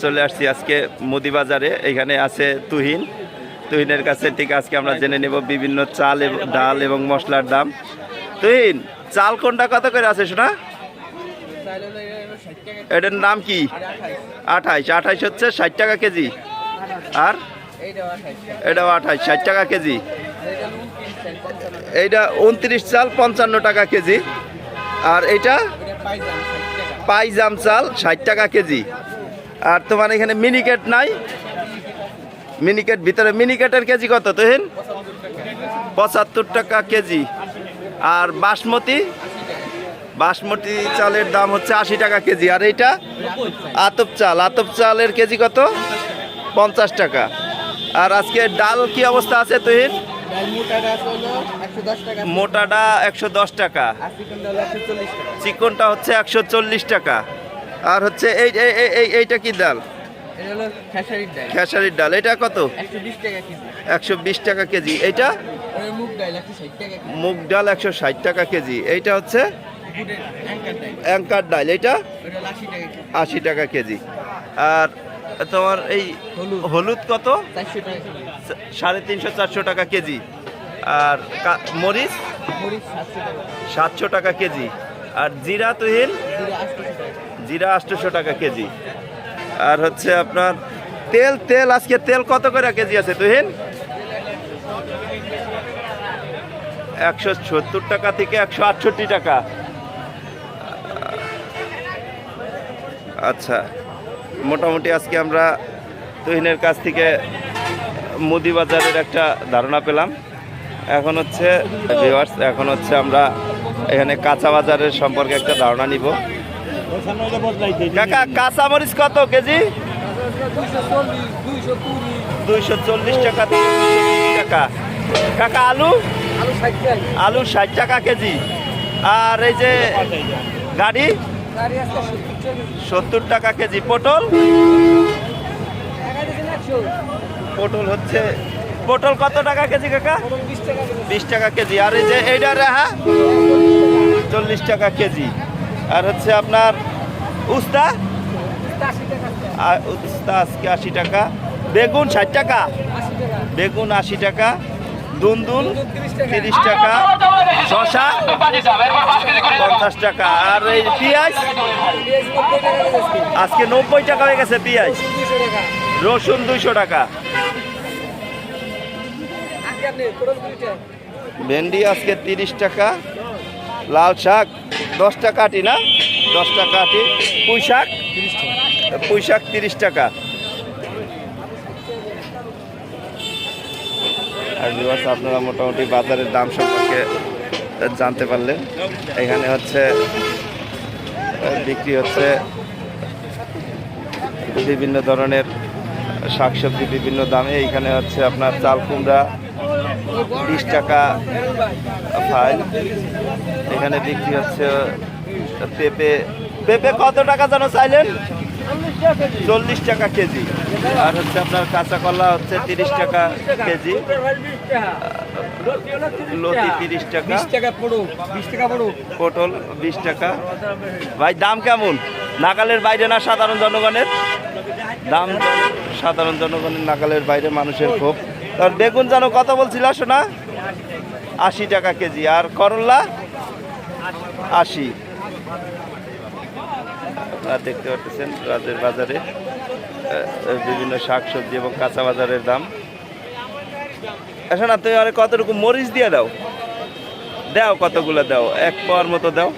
চলে আসছি আজকে মুদি বাজারে এখানে আছে তুহিন। তুহিনের কাছে ঠিক আজকে আমরা জেনে নেব বিভিন্ন চাল ডাল এবং মশলার দাম। তুহিন, চাল কোনটা কত করে আছে শোনা? এটার নাম কি? আঠাইশ। আঠাইশ হচ্ছে ষাট টাকা কেজি। আর? এটাও আঠাইশ। ষাট টাকা কেজি। এইটা উনত্রিশ চাল পঞ্চান্ন টাকা কেজি। আর এইটা? পাইজাম চাল ষাট টাকা কেজি। আর তোমার এখানে মিনিকেট নাই। মিনিকেট ভিতরে মিনিকেটের কেজি কত তোহিন? পঁচাত্তর টাকা কেজি। আর বাসমতি? বাসমতি চালের দাম হচ্ছে আশি টাকা কেজি। আর এইটা? আতপ চাল। আতপ চালের কেজি কত? পঞ্চাশ টাকা। আর আজকে ডাল কি অবস্থা আছে তুহিন? মোটাটা একশো দশ টাকা। চিকনটা হচ্ছে একশো চল্লিশ টাকা। আর হচ্ছে এই এই- এই- এই এইটা কি ডাল? খেসারির ডাল। এটা কত? একশো বিশ টাকা কেজি। এইটা? মুগ ডাল একশো ষাট টাকা কেজি। এইটা হচ্ছে? অ্যাঙ্কার ডাল। এইটা? আশি টাকা কেজি। আর তোমার এই হলুদ। কত? সাড়ে তিনশো চারশো টাকা কেজি। আর মরিচ? সাতশো টাকা। কেজি। আর জিরা তুহিন জিরা আটশোশো টাকা কেজি। আর হচ্ছে আপনার তেল তেল, আজকে তেল কত করে কেজি আছে তুহিন? একশো সত্তর টাকা থেকে একশো আটষট্টি টাকা। আচ্ছা মোটামুটি আজকে আমরা তুহিনের কাছ থেকে মুদি বাজারের একটা ধারণা পেলাম। এখন হচ্ছে এখন হচ্ছে আমরা এখানে কাঁচা বাজারের সম্পর্কে একটা ধারণা নিব। কাকা কাঁচা মরিচ কত কেজি? দুইশো চল্লিশ টাকা থেকে 230 টাকা। কাকা, আলু? আলু ষাট টাকা কেজি। আর এই যে গাড়ি? সত্তর টাকা কেজি। পটল? পটল হচ্ছে, পটল কত টাকা কেজি কাকা? বিশ টাকা কেজি। আর এই যে এইটা রেহা? চল্লিশ টাকা কেজি। আর হচ্ছে আপনার উস্তা আর উস্তা আজকে আশি টাকা? বেগুন ষাট টাকা? বেগুন আশি টাকা। দুন্দুল তিরিশ টাকা। শশা পঞ্চাশ টাকা। আর এই পেঁয়াজ? আজকে নব্বই টাকা হয়ে গেছে পেঁয়াজ। রসুন দুইশো টাকা। ভেন্ডি আজকে তিরিশ টাকা। লাল শাক দশ টাকা না? দশ টাকা পুঁই শাক? পুঁই শাক তিরিশ টাকা। আর viewers, আপনারা মোটামুটি বাজারের দাম সম্পর্কে জানতে পারলেন। এখানে হচ্ছে বিক্রি হচ্ছে বিভিন্ন ধরনের শাকসবজি বিভিন্ন দামে। এইখানে হচ্ছে আপনার চাল কুমড়া বিশ টাকা ফাইল এখানে বিক্রি হচ্ছে পেঁপে পেঁপে কত টাকা যেন চাইলেন? চল্লিশ টাকা কেজি। আর হচ্ছে আপনার কাঁচা কলা হচ্ছে তিরিশ টাকা কেজি। লতি তিরিশ টাকা। পটল বিশ টাকা ভাই দাম কেমন? নাগালের বাইরে না সাধারণ জনগণের? দাম সাধারণ জনগণের নাগালের বাইরে মানুষের ক্ষোভ তার বেগুন জানো কত বলছিল শোনা আশি টাকা কেজি, আর করল্লা আশি। আপনারা দেখতে পাচ্ছেন, রাজের বাজারে বিভিন্ন শাক সবজি এবং কাঁচা বাজারের দাম। এখন না, তুমি আরে কতটুকু মরিচ দিয়ে দাও? দাও, কতগুলো দাও? এক পাওয়ার মতো দাও।